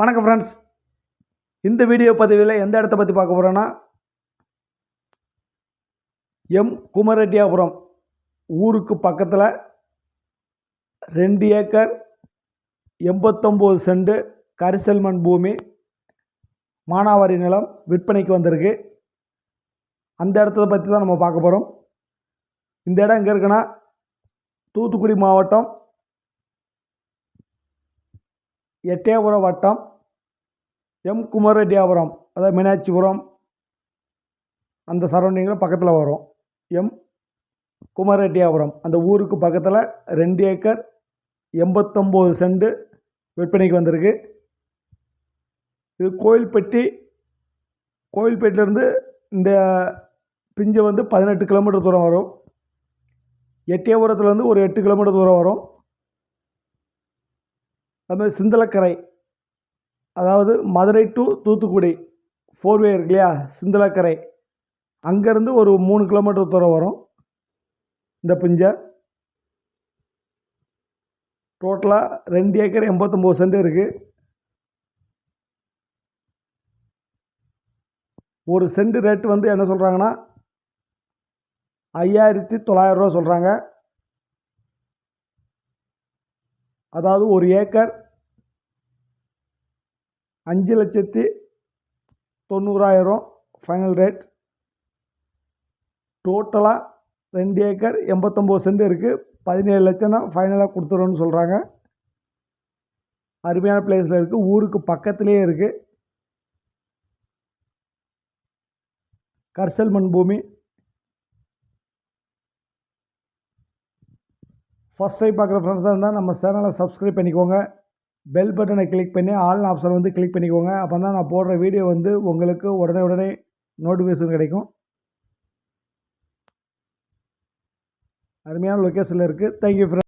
வணக்கம் ஃப்ரெண்ட்ஸ் இந்த வீடியோ பதிவில் எந்த இடத்த பற்றி பார்க்க போகிறோன்னா எம் குமரெட்டியாபுரம் ஊருக்கு பக்கத்தில் ரெண்டு ஏக்கர் எண்பத்தொம்போது செண்டு கரிசல் மண் பூமி மானாவாரி நிலம் விற்பனைக்கு வந்திருக்கு. அந்த இடத்த பற்றி தான் நம்ம பார்க்க போகிறோம் இந்த இடம் எங்கே இருக்குன்னா தூத்துக்குடி மாவட்டம் எட்டயபுரம் வட்டம் எம் குமரெட்டியாபுரம் அதாவது மீனாட்சிபுரம் அந்த சரௌண்டிங்கில் பக்கத்தில் வரும். எம் குமரெட்டியாபுரம் அந்த ஊருக்கு பக்கத்தில் ரெண்டு ஏக்கர் எண்பத்தொம்போது செண்டு விற்பனைக்கு வந்திருக்கு. இது கோயில்பட்டி கோயில்பேட்டிலேருந்து இந்த பிஞ்சை வந்து பதினெட்டு கிலோமீட்டர் தூரம் வரும். எட்டயபுரத்துலேருந்து ஒரு எட்டு கிலோமீட்டர் தூரம் வரும். அதுமாதிரி சிந்தலக்கரை. அதாவது மதுரை டு தூத்துக்குடி ஃபோர்வே இருக்கு இல்லையா? சிந்தலக்கரை. அங்கேருந்து ஒரு மூணு கிலோமீட்டர் தூரம் வரும். இந்த பிஞ்சை. டோட்டலாக ரெண்டு ஏக்கர் எண்பத்தொம்போது சென்ட் இருக்குது ஒரு சென்ட் ரேட்டு வந்து என்ன சொல்கிறாங்கன்னா ஐயாயிரத்தி தொள்ளாயிரரூவா சொல்கிறாங்க அதாவது ஒரு ஏக்கர் அஞ்சு லட்சத்தி தொண்ணூறாயிரம் ஃபைனல் ரேட் டோட்டலாக ரெண்டு ஏக்கர் எண்பத்தொம்போது சென்ட் இருக்குது பதினேழு லட்சம்னா ஃபைனலாக கொடுத்துருவோன்னு சொல்கிறாங்க அருமையான பிளேஸில் இருக்குது ஊருக்கு பக்கத்துலேயே இருக்குது கர்சல் மண் பூமி. ஃபஸ்ட் டைம் பார்க்குற ஃப்ரெண்ட்ஸாக இருந்தால் நம்ம சேனலை சப்ஸ்கிரைப் பண்ணிக்கோங்க. பெல் பட்டனை கிளிக் பண்ணி ஆல் ஆப்ஷன் வந்து கிளிக் பண்ணிக்கோங்க. அப்போ தான் நான் போடுற வீடியோ வந்து உங்களுக்கு உடனே உடனே நோட்டிஃபிகேஷன் கிடைக்கும். அருமையான லொக்கேஷனில் இருக்குது தேங்க்யூ ஃப்ரெண்ட்